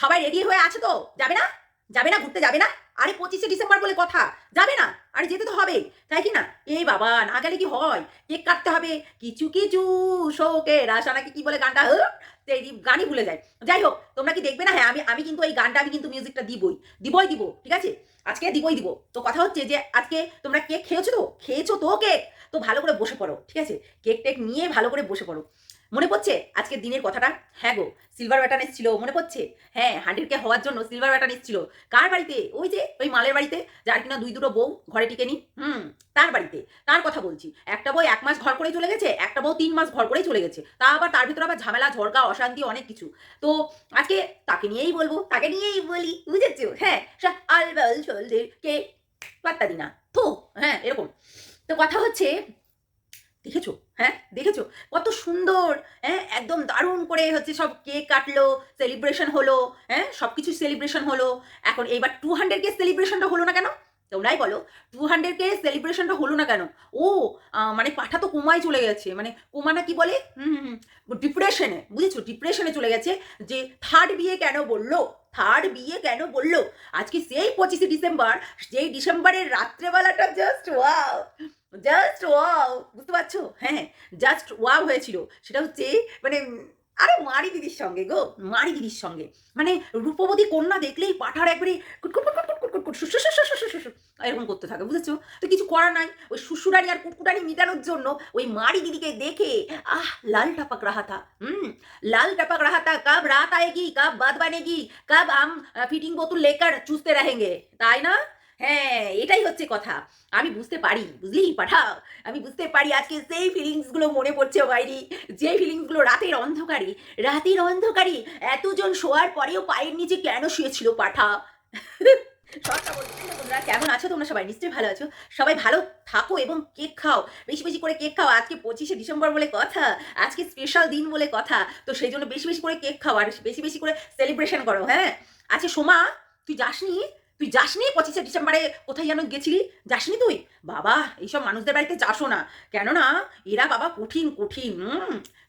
সবাই রেডি হয়ে আছে তো? যাবে না? যাবে না? ঘুরতে যাবে না? আরে পঁচিশে ডিসেম্বর বলে কথা। যাবে না? আরে যেতে তো হবে। তাই কি না? এই বাবা না গেলে কি হয়? কেক কাটতে হবে। কিছু কিছু শোকের আশা নাকি কি বলে গানটা? হ্যাঁ, এই গানই ভুলে যায়। যাই হোক তোমরা কি দেখবে না? হ্যাঁ আমি আমি কিন্তু এই গানটা আমি কিন্তু মিউজিকটা দিবই। দিবই দিব ঠিক আছে? আজকে দিবই দিব। তো কথা হচ্ছে যে আজকে তোমরা কেক খেয়েছো তো? খেয়েছো তো কেক? তো ভালো করে বসে পড়ো ঠিক আছে? কেক টেক নিয়ে ভালো করে বসে পড়ো। মনে পড়ছে? আজকে দিনের কথাটা? হ্যাঁ গো সিলভার ব্যাটান এসেছিল, মনে পড়ছে? হ্যাঁ হান্ড্রেড কে হওয়ার জন্য সিলভার ব্যাটান এসেছিল। কার বাড়িতে? ওই যে, ওই মালের বাড়িতে, যার কিনা দুই দুটো বউ ঘরে টিকে নি। হুম, তার বাড়িতে। তার কথা বলছি। একটা বউ এক মাস ঘর করেই চলে গেছে, একটা বউ তিন মাস ঘর করেই চলে গেছে। তা আবার তার ভিতরে আবার ঝামেলা, ঝড়কা, অশান্তি, অনেক কিছু। তো আজকে তাকে নিয়েই বলব, তাকে নিয়েই বলি, বুঝেছ? হ্যাঁ আলবাল চলদের কে পাত্তা দি না তো হ্যাঁ এরকম। তো কথা হচ্ছে দেখেছ? হ্যাঁ দেখেছ? কত সুন্দর হ্যাঁ একদম দারুণ করে হচ্ছে সব কেক কাটলো সেলিব্রেশন হলো হ্যাঁ সব কিছু সেলিব্রেশন হলো। এখন এইবার টু হান্ড্রেড কে সেলিব্রেশনটা হলো না কেন? তোমরাই বলো টু হান্ড্রেড কে সেলিব্রেশনটা হলো না কেন? ও মানে পাঠা তো কোমায় চলে গেছে মানে কোমা না কি বলে? হুম ডিপ্রেশনে বুঝেছ? ডিপ্রেশনে চলে গেছে যে থার্ড বিয়ে কেন বলল? থার্ড বিয়ে কেন বলল? আজকে সেই পঁচিশে ডিসেম্বর যেই ডিসেম্বরের রাত্রেবেলাটা জাস্ট ওয়াও জাস্ট ওয়াও বুঝতে পারছ? হ্যাঁ জাস্ট ওয়াও হয়েছিল। সেটা হচ্ছে মানে আরে মারি দিদির সঙ্গে গো, মারি দিদির সঙ্গে। মানে রূপবতী কন্যা দেখলেই পাঠার একবারে এরকম করতে থাকে, বুঝেছ? তো কিছু করা নাই। ওই শ্বশুরানি আর কুটকুটারি মিটানোর জন্য ওই মারি দিদিকে দেখে, আহ, লাল টাপাক রাহাতা, হুম, লাল টাপাক রাহাতা, কাব রাত আয়েগি, কাব বাদ বানেগি, কাব আম ফিটিং বোতল লেকার চুষতে রাহেঙ্গে। তাই না? হ্যাঁ এটাই হচ্ছে কথা। আমি বুঝতে পারি, বুঝলি পাঠাও? আমি বুঝতে পারি আজকে সেই ফিলিংসগুলো মনে পড়ছে বাইরি যে ফিলিংসগুলো রাতের অন্ধকারে রাতের অন্ধকারে এতজন শোয়ার পরেও পায়ের নিচে কেন শুয়েছিল পাঠা? তোমরা, কেমন আছো তোমরা সবাই? নিশ্চয়ই ভালো আছো। সবাই ভালো থাকো এবং কেক খাও। বেশি বেশি করে কেক খাও। আজকে পঁচিশে ডিসেম্বর বলে কথা, আজকে স্পেশাল দিন বলে কথা। তো সেই জন্য বেশি বেশি করে কেক খাও আর বেশি বেশি করে সেলিব্রেশন করো হ্যাঁ? আচ্ছা সোমা, তুই যাসনি? তুই যাসনি পঁচিশে ডিসেম্বরে? কোথায় যেন গেছিলি? যাসনি তুই? বাবা, এইসব মানুষদের বাড়িতে যাসো না। কেননা, এরা বাবা কঠিন কঠিন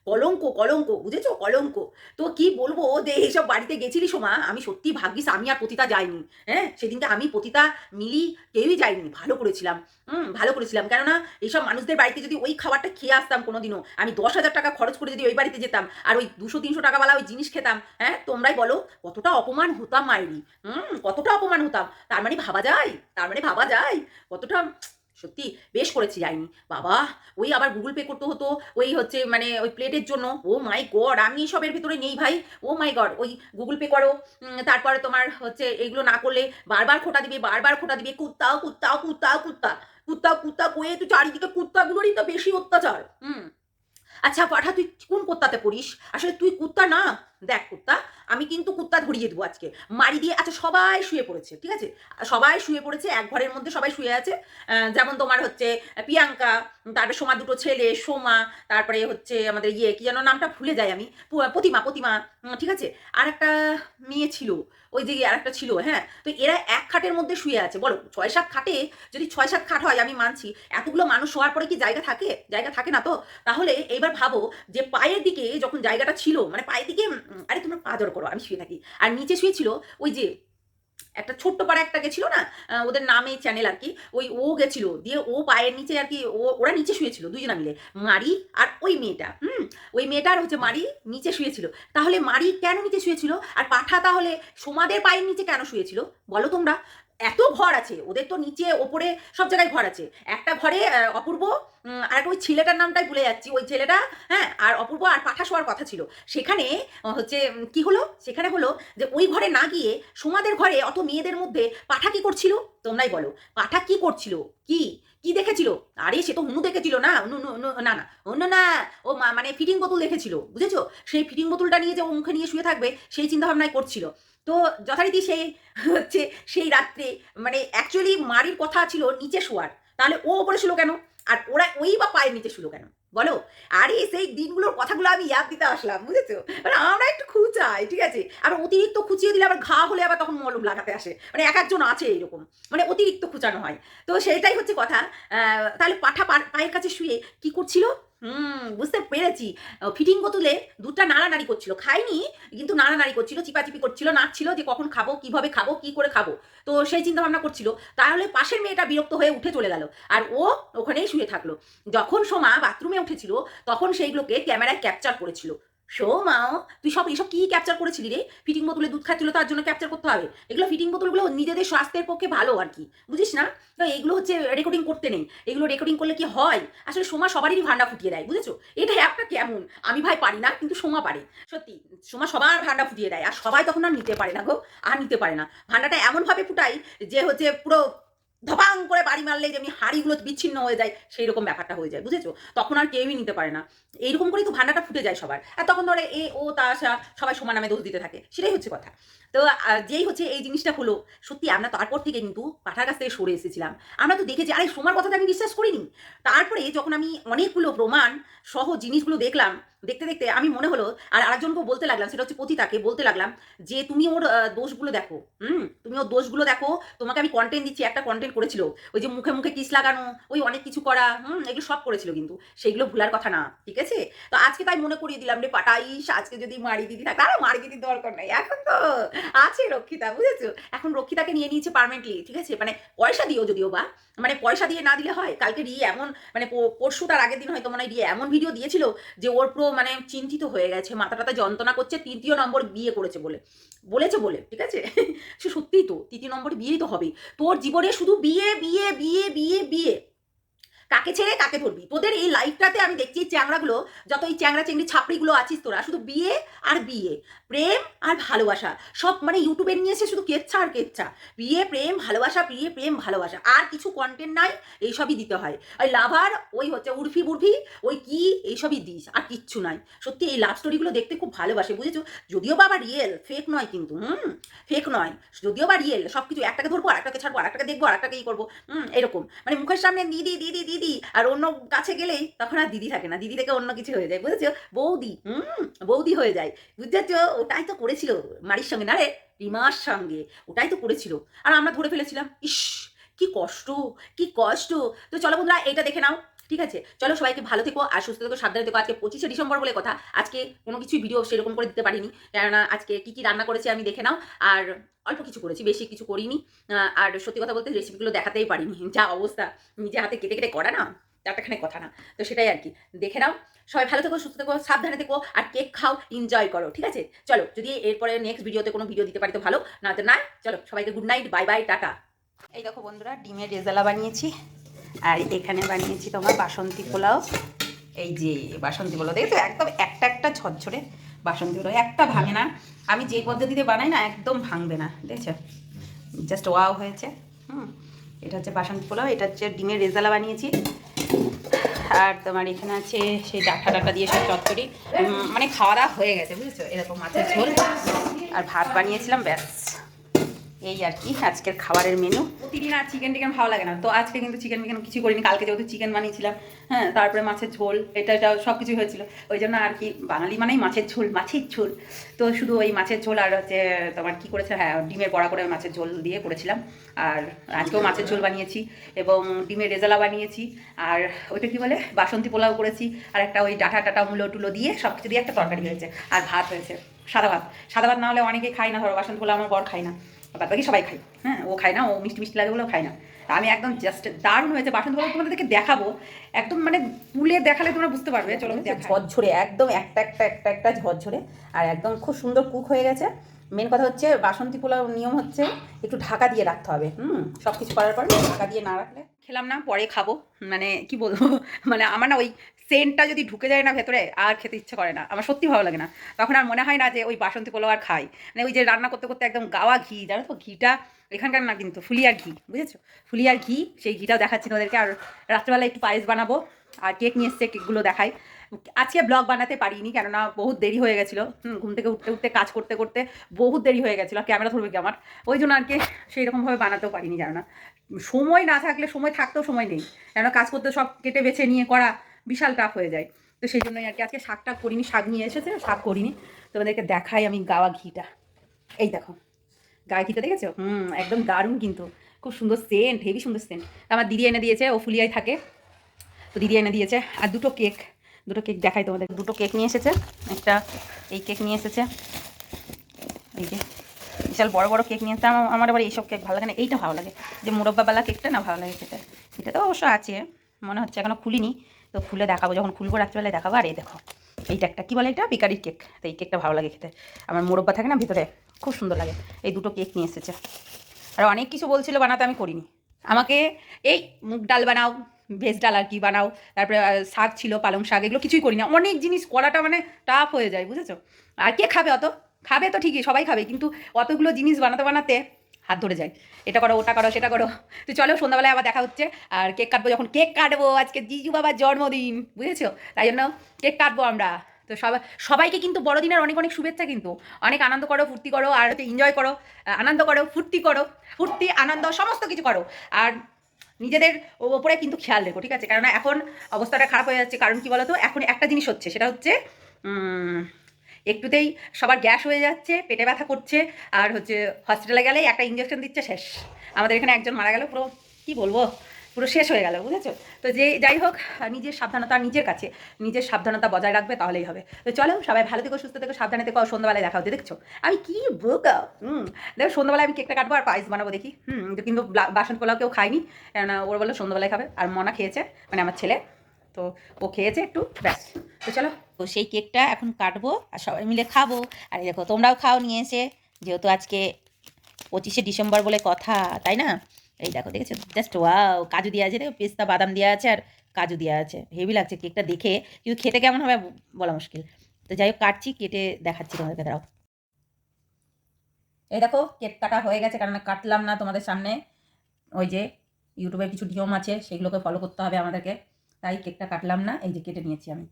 কলঙ্ক কলঙ্ক, বুঝেছ? কলঙ্ক। তো কি বলব? যে এইসব বাড়িতে গেছিলি সোমা? আমি সত্যি ভাগ্যিস আমি আর পতিতা যাইনি। হ্যাঁ? সেদিনকে আমি পতিতা মিলি কেউই যাইনি। ভালো করেছিলাম। হুম, ভালো করেছিলাম। কেননা এইসব মানুষদের বাড়িতে যদি ওই খাবারটা খেয়ে আসতাম কোনোদিনও, আমি দশ হাজার টাকা খরচ করে যদি ওই বাড়িতে যেতাম আর ওই দুশো, তিনশো টাকাওয়ালা ওই জিনিস খেতাম হ্যাঁ? তোমরাই বলো, কতটা অপমান হতাম মায়েরি হুম, কতটা অপমান হতাম। তার মানে ভাবা যায়, তার মানে ভাবা যায়। কতটা সত্যি বেশ করেছি যাইনি বাবা, ওই আবার গুগল পে করতে হতো, ওই হচ্ছে মানে ওই প্লেটের জন্য। ও মাই গড আমি সবের ভিতরে নেই ভাই। ও মাই গড ওই গুগল পে করো। তারপরে তোমার হচ্ছে এগুলো না করলে বারবার খোটা দিবে, বারবার খোটা দিবে। কুত্তাও কুত্তাও কুত্তাও কুত্তা কুত্তা কুত্তা কয়ে তুই চারিদিকে কুত্তাগুলোরই তো বেশি অত্যাচার। হুম। আচ্ছা পাঠা, তুই কোন কুত্তাতে পড়িস? আসলে তুই কুত্তা না। দেখ কুত্তা, আমি কিন্তু কুত্তা ধরিয়ে দেবো আজকে। মারি দিয়ে আচ্ছা সবাই শুয়ে পড়েছে, ঠিক আছে? সবাই শুয়ে পড়েছে, এক ঘরের মধ্যে সবাই শুয়ে আছে। যেমন তোমার হচ্ছে, প্রিয়াঙ্কা, তারপরে সোমা দুটো ছেলে, সোমা, তারপরে হচ্ছে আমাদের ইয়ে কি যেন নামটা ভুলে যাই আমি প্রতিমা প্রতিমা ঠিক আছে? আর একটা মেয়ে ছিল, ওই যে আর একটা ছিল হ্যাঁ? তো এরা এক খাটের মধ্যে শুয়ে আছে। বলো ছয় সাত খাটে যদি ছয় সাত খাট হয়, আমি মানছি, এতগুলো মানুষ শোয়ার পরে কি জায়গা থাকে? জায়গা থাকে না তো? তাহলে এইবার ভাবো যে পায়ের দিকে যখন জায়গাটা ছিল মানে পায়ের দিকে আরে তোমরা আদর করো, আমি শুয়ে থাকি। আর নিচে শুয়েছিল ওই যে একটা ছোট্ট পাড়া একটা গেছিল না ওদের নামে চ্যানেল আর কি, ওই ও গেছিল, দিয়ে ও পায়ের নিচে আর কি, ও, ওরা নিচে শুয়েছিল দুজনা মিলে, মারি আর ওই মেয়েটা, হুম? ওই মেয়েটার হচ্ছে মারি নিচে শুয়েছিল। তাহলে মারি কেন নিচে শুয়েছিল? আর পাঠা তাহলে সোমাদের পায়ের নিচে কেন শুয়েছিল? বলো তোমরা। এত ঘর আছে, ওদের তো নিচে, ওপরে সব জায়গায় ঘর আছে। একটা ঘরে অপূর্ব আর ওই ছেলেটার নামটাই ভুলে যাচ্ছি, ওই ছেলেটা হ্যাঁ আর অপূর্ব আর পাঠা শোয়ার কথা ছিল। সেখানে হচ্ছে কি হলো? সেখানে হলো যে ওই ঘরে না গিয়ে সোমাদের ঘরে অত মেয়েদের মধ্যে পাঠা কি করছিল? তোমরাই বলো, পাঠা কি করছিল? কি? কি দেখেছিল? আরে, সে তো হুনু দেখেছিল না। না না অন্য না ও মানে ফিটিং বোতল দেখেছিল, বুঝেছ? সেই ফিটিং বোতলটা নিয়ে যে ও মুখে নিয়ে শুয়ে থাকবে, সেই চিন্তা ভাবনায় করছিল। তো যথারীতি সেই হচ্ছে সেই রাত্রে মানে অ্যাকচুয়ালি মারির কথা ছিল নিচে শোয়ার। তাহলে ও ওপরে ছিল কেন? আর ওরা ওই বা পায়ের নিচে শুলো কেন? বলো? আরে, সেই দিনগুলোর কথাগুলো আমি ইয়াদ দিতে আসলাম, বুঝেছ? মানে আমরা একটু খুঁচাই, ঠিক আছে? আর অতিরিক্ত খুঁচিয়ে দিলে আবার ঘা হলে আবার তখন মলম লাগাতে আসে। মানে এক একজন আছে এইরকম মানে অতিরিক্ত খুঁচানো হয়। তো সেটাই হচ্ছে কথা। তাহলে পাঠা পায়ের কাছে শুয়ে কি করছিল? হুম, বুঝতে পেরেছি। ফিটিং বোতলে দুধটা নাড়ানাড়ি করছিল। খাইনি, কিন্তু নাড়ানাড়ি করছিল, চিপাচিপি করছিল নাচছিল যে কখন খাব, কীভাবে খাব, কি করে খাব। তো সেই চিন্তা ভাবনা করছিল। তাহলে পাশের মেয়েটা বিরক্ত হয়ে উঠে চলে গেল। আর ও ওখানেই শুয়ে থাকল। যখন সোমা বাথরুমে উঠেছিল, তখন সেইগুলোকে ক্যামেরায় ক্যাপচার করেছিল। সোমা, তুই সব এসব কি ক্যাপচার করেছিলি রে? ফিটিং বোতলে দুধ খাচ্ছিল তার জন্য ক্যাপচার করতে হবে। এগুলো ফিটিং বোতলগুলো নিজেদের স্বাস্থ্যের পক্ষে ভালো আর কি। বুঝিস না? তো এইগুলো হচ্ছে রেকর্ডিং করতে নেই। এগুলো রেকর্ডিং করলে কি হয়? আসলে সোমা সবারই ভান্ডা ফুটিয়ে দেয়, বুঝেছ? এটা একটা কেমন? আমি ভাই পারি না, কিন্তু সোমা পারে। সত্যি, সোমা সবার ভান্ডা ফুটিয়ে দেয়, আর সবাই তখন আর নিতে পারে না গো, আর নিতে পারে না। ভান্ডাটা এমনভাবে ফুটাই যে হচ্ছে পুরো ধপাং করে বাড়ি মারলে যেমনি হাড়িগুলো বিচ্ছিন্ন হয়ে যায় সেই রকম ব্যাপারটা হয়ে যায়, বুঝেছ? তখন আর কেউই নিতে পারে না। এইরকম করেই তো ভান্ডাটা ফুটে যায় সবার। আর তখন ধরে এ, ও, তা সবাই সমান নামে দোষ দিতে থাকে। সেটাই হচ্ছে কথা। তো যেই হচ্ছে এই জিনিসটা হলো, সত্যি আমরা তারপর থেকে কিন্তু পাঠার কাছ থেকে সরে এসেছিলাম। আমরা তো দেখেছি, আরে সোমার কথাটা আমি বিশ্বাস করিনি। তারপরে যখন আমি অনেকগুলো প্রমাণ সহ জিনিসগুলো দেখলাম, দেখতে দেখতে আমি মনে হলো, আর আরেকজনকে বলতে লাগলাম, সেটা হচ্ছে পতিতাকে বলতে লাগলাম, যে তুমি ওর দোষগুলো দেখো, হুম? তুমি ওর দোষগুলো দেখো, তোমাকে আমি কন্টেন্ট দিচ্ছি, একটা কন্টেন্ট করেছিল। ওই যে মুখে মুখে কিস লাগানো, ওই অনেক কিছু করা, হুম? এগুলো সব করেছিল কিন্তু সেইগুলো ভুলার কথা না, ঠিক আছে? তো আজকে তাই মনে করিয়ে দিলাম রে পাটাইস আজকে যদি মারি দিদি থাকে আরে মারি দিদির দরকার নাই, এখন তো আছে রক্ষিতা, বুঝেছ? এখন রক্ষিতাকে নিয়ে নিয়েছে পার্মানেন্টলি ঠিক আছে? মানে পয়সা দিও যদিও বা মানে পয়সা দিয়ে না দিলে হয়, কালকে রিয়ে এমন মানে পরশু তার আগের দিন হয়তো মনে রিয়ে এমন ভিডিও দিয়েছিল যে ওর পুরো মানে চিন্তিত হয়ে গেছে মাথা টাথা যন্ত্রণা করছে, তৃতীয় নম্বর বিয়ে করেছে বলে, বলেছে বলে, ঠিক আছে? সে সত্যিই তো, তৃতীয় নম্বর বিয়েই তো হবে। তোর জীবনে শুধু বিয়ে বিয়ে বিয়ে বিয়ে বিয়ে। কাকে ছেড়ে কাকে ধরবি? তোদের এই লাইফটাতে আমি দেখছি এই চ্যাংড়াগুলো, যত এই চ্যাংড়া চেংড়ি ছাপড়িগুলো আছিস তোরা, শুধু বিয়ে আর বিয়ে। প্রেম আর ভালোবাসা। সব মানে ইউটিউবে নিয়ে এসে শুধু কেচ্ছা আর কেচ্ছা। বিয়ে, প্রেম, ভালোবাসা, বিয়ে, প্রেম, ভালোবাসা। আর কিছু কন্টেন্ট নাই, এইসবই দিতে হয়। ওই লাভার ওই হচ্ছে উর্ফি বুর্ফি ওই কি, এইসবই দিস, আর কিচ্ছু নাই। সত্যি এই লাভ স্টোরিগুলো দেখতে খুব ভালোবাসে, বুঝেছ? যদিও বাবা রিয়েল ফেক নয় কিন্তু, হুম? ফেক নয়। যদিও বা রিয়েল সব কিছু একটাকে ধরবো, আর একটাকে ছাড়বো, আর একটাকে দেখব, আর একটাকে ই করব, হুম? এরকম। মানে মুখের সামনে দিদি দিদি দিদি আর অন্য কাছে গেলেই তখন আর দিদি থাকে না। দিদি থেকে অন্য কিছু হয়ে যায়, বুঝেছ? বৌদি, হুম? বৌদি হয়ে যায়। বুঝেছ? ওটাই তো করেছিল মারির সঙ্গে। না রে, রিমার সঙ্গে, ওটাই তো করেছিল। আর আমরা ধরে ফেলেছিলাম। ইস, কি কষ্ট কি কষ্ট। তো চলো বন্ধুরা এটা দেখে নাও, ঠিক আছে? চলো সবাইকে ভালো থেকো আর সুস্থ থেকো, সাবধানে থেকো। আজকে পঁচিশে ডিসেম্বর বলে কথা। আজকে কোনো কিছুই ভিডিও সেরকম করে দিতে পারিনি। কেননা আজকে কি কি রান্না করেছি আমি দেখে নাও। আর অল্প কিছু করেছি, বেশি কিছু করিনি। আর সত্যি কথা বলতে রেসিপিগুলো দেখাতেই পারিনি। যা অবস্থা, নিজে হাতে কেটে কেটে করা না? চারটাখানে কথা না। তো সেটাই আর কি। দেখে নাও, সবাই ভালো থেকো, সুস্থ থেকো, সাবধানে থেকো, আর কেক খাও এনজয় করো, ঠিক আছে? চলো, যদি এরপরে নেক্সট ভিডিওতে কোনো ভিডিও দিতে পারি তো ভালো না তো না, চলো, সবাইকে good night bye bye tata. এই দেখো বন্ধুরা, ডিমের রেজালা বানিয়েছি, আর এখানে বানিয়েছি তোমার বাসন্তী পোলাও। এই যে বাসন্তী পোলাও দেখো একদম একটা একটা ঝরঝরে বাসন্তী পোলাও, একটা ভাঙে না। আমি যে পদ্ধতিতে বানাই না, একদম ভাঙবে না, দেখছ? জাস্ট ওয়াও হয়েছে, হুম। এটা হচ্ছে বাসন্তী পোলাও, এটা হচ্ছে ডিমের রেজালা বানিয়েছি। আর তোমার এখানে আছে সেই ডাটা ডাটা দিয়ে সব চচ্চড়ি। মানে খাওয়া দাওয়া হয়ে গেছে, বুঝেছ? এরকম মাছের ঝোল। আর ভাত বানিয়েছিলাম, ব্যাস। এই আর কি, আজকের খাবারের মেনু প্রতিদিন আর চিকেন টিকেন ভালো লাগে না। তো আজকে কিন্তু চিকেন মিকেন কিছু করিনি, কালকে যেহেতু চিকেন বানিয়েছিলাম হ্যাঁ তারপরে মাছের ঝোল, এটা এটা সব কিছু হয়েছিল। ওই জন্য আর কি, বাঙালি মানেই মাছের ঝোল মাছের ঝোল। তো শুধু ওই মাছের ঝোল আর হচ্ছে তোমার কি করেছে হ্যাঁ ডিমের বড়া করে মাছের ঝোল দিয়ে করেছিলাম। আর আজকেও মাছের ঝোল বানিয়েছি এবং ডিমের রেজালা বানিয়েছি। আর ওইটা কি বলে, বাসন্তী পোলাও করেছি। আর একটা ওই ডাটা টাটা মুলো টুলো দিয়ে সব কিছু দিয়ে একটা তরকারি হয়েছে। আর ভাত হয়েছে, সাদা ভাত। সাদা ভাত না হলে অনেকে খায় না, ধরো বাসন্তী পোলাও আমার বর খায় না। বাদ বাকি সবাই খাই। হ্যাঁ ও খায় না ও মিষ্টি মিষ্টি লাগে বলেও খায় না। আমি একদম জাস্ট দারুণ হয়েছে। বাসন্তী তোমাদেরকে দেখাবো। একদম মানে তুলে দেখালে তোমরা বুঝতে পারবে। চলো ঝরঝরে একদম একটা একটা একটা একটা ঝরঝরে। আর একদম খুব সুন্দর কুক হয়ে গেছে। মেন কথা হচ্ছে বাসন্তী পোলাও নিয়ম হচ্ছে একটু ঢাকা দিয়ে রাখতে হবে। হুম সব কিছু করার পর ঢাকা দিয়ে না রাখলে খেলাম না পরে খাব। মানে কি বলব? মানে আমার না ওই সেন্টটা যদি ঢুকে যায় না ভেতরে, আর খেতে ইচ্ছে করে না। আমার সত্যি ভালো লাগে না। তখন আর মনে হয় না যে ওই বাসন্তী পোলাও আর খাই। মানে ওই যে রান্না করতে করতে একদম গাওয়া ঘি, জানো তো? ঘিটা এখানকার না কিন্তু ফুলিয়ার ঘি, বুঝেছ? ফুলিয়ার ঘি, সেই ঘিটাও দেখাচ্ছি ওদেরকে আর রাত্রেবেলা একটু পায়েস বানাবো। আর কেক নিয়ে এসছে, কেকগুলো দেখাই। আজকে ব্লগ বানাতে পারিনি, কেননা বহুত দেরি হয়ে গেছিল। ঘুম থেকে উঠতে উঠতে, কাজ করতে করতে বহুত দেরি হয়ে গেছিল ক্যামেরা ধরবে কি আমার? ওই জন্য আর কি সেই রকমভাবে বানাতেও পারিনি, জানো না? সময় না থাকলে, সময় থাকতেও সময় নেই। কেন কাজ করতে সব কেটে বেছে নিয়ে করা। বিশাল টাফ হয়ে যায়। তো সেই জন্যই আর কি আজকে শাকটা করিনি, শাক নিয়ে এসেছে, শাক করিনি। তোমাদেরকে দেখাই আমি গাওয়া ঘিটা। এই দেখো গায়ে ঘিটা দেখেছ? হুম, একদম দারুণ কিন্তু। খুব সুন্দর সেন্ট হেভি সুন্দর সেন্ট আমার দিদি এনে দিয়েছে, ও ফুলিয়ায় থাকে। তো দিদি এনে দিয়েছে, আর দুটো কেক দুটো কেক দেখাই তোমাদের। দুটো কেক নিয়ে এসেছে, একটা এই কেক নিয়ে এসেছে। এই যে, বিশাল বড় বড় কেক নিয়ে এসেছে। আমার আবার এইসব কেক ভালো লাগে না, এইটা ভালো লাগে। যে মুরব্বাবেলা কেকটা না ভালো লাগে খেতে। এটা তো অবশ্য আছে, মনে হচ্ছে এখনও খুলিনি। তো খুলে দেখাবো, যখন খুলবো রাত্রিবেলায় দেখাবো। আর এই দেখো, এইটা একটা, কী বলে এটা? বেকারির কেক। তো এই কেকটা ভালো লাগে খেতে। আমার মুরব্বা থাকে না, ভিতরে খুব সুন্দর লাগে। এই দুটো কেক নিয়ে এসেছে। আর অনেক কিছু বলছিল, বানাতে আমি করিনি। আমাকে, এই মুগ ডাল বানাও, ভেজ ডাল আর কি বানাও, তারপরে শাক ছিল, পালং শাক, এগুলো কিছুই করি না অনেক জিনিস করাটা মানে টাফ হয়ে যায়, বুঝেছ? আর কে খাবে অত? খাবে তো ঠিকই, সবাই খাবে। কিন্তু অতগুলো জিনিস বানাতে বানাতে হাত ধরে যায়। এটা করো, ওটা করো, সেটা করো। তো চলো, সন্ধ্যাবেলায় আবার দেখা হচ্ছে। আর কেক কাটবো যখন। কেক কাটবো, আজকে জিজু বাবার জন্মদিন, বুঝেছ? তাই জন্য কেক কাটবো আমরা। তো সবাই সবাইকে কিন্তু বড়দিনের অনেক অনেক শুভেচ্ছা কিন্তু। অনেক আনন্দ করো, ফুর্তি করো, আর এনজয় করো আনন্দ করো, ফুর্তি করো, ফুর্তি, আনন্দ, সমস্ত কিছু করো। আর নিজেদের ওপরে কিন্তু খেয়াল রেখো, ঠিক আছে? কারণ এখন অবস্থাটা খারাপ হয়ে যাচ্ছে। কারণ কি বলতো? এখন একটা জিনিস হচ্ছে, সেটা হচ্ছে একটুতেই সবার গ্যাস হয়ে যাচ্ছে, পেটে ব্যথা করছে, আর হচ্ছে হসপিটালে গেলেই একটা ইঞ্জেকশন দিচ্ছে, শেষ। আমাদের এখানে একজন মারা গেল, পুরো, কি বলব? পুরো শেষ হয়ে গেল, বুঝেছ? তো যে, যাই হোক, নিজের সাবধানতা নিজের কাছে, নিজের সাবধানতা বজায় রাখবে, তাহলেই হবে। তো চলো, সবাই ভালো থেকো, সুস্থ থেকো, সাবধানে থেকো সন্ধ্যাবেলায় দেখা হতে দেখছ? আমি কি বোকা? হুম। দেখো, সন্ধ্যাবেলায় আমি কেকটা কাটবো আর পায়েস বানাবো, দেখি। হুম, কিন্তু বাসন পোলাও কেউ খায়নি, কেননা ওর বলল সন্ধ্যাবেলায় খাবে, আর মনা খেয়েছে মানে আমার ছেলে। তো ও খেয়েছে একটু, ব্যাস। তো চলো, তো সেই কেকটা এখন কাটবো আর সবাই মিলে খাব। আর দেখো, তোমরাও খাও নিয়ে এসে, যেহেতু আজকে পঁচিশে ডিসেম্বর বলে কথা, তাই না? এই দেখো, দেখেছ? জাস্ট ওয়াও কাজু দেওয়া আছে, দেখো, পেস্তা, বাদাম দেওয়া আছে আর কাজু দেওয়া আছে। হেভি লাগছে কেকটা দেখে, কিন্তু খেতে কেমন হবে বলা মুশকিল। তো যাই হোক, কাটছি, কেটে দেখাচ্ছি তোমাদেরকে, দাঁড়াও। এই দেখো, কেক কাটা হয়ে গেছে, কারণ কাটলাম না তোমাদের সামনে। ওই যে ইউটিউবের কিছু নিয়ম আছে, সেগুলোকে ফলো করতে হবে আমাদেরকে। তাই কেকটা কাটলাম না এই যে কেটে নিয়েছি আমি।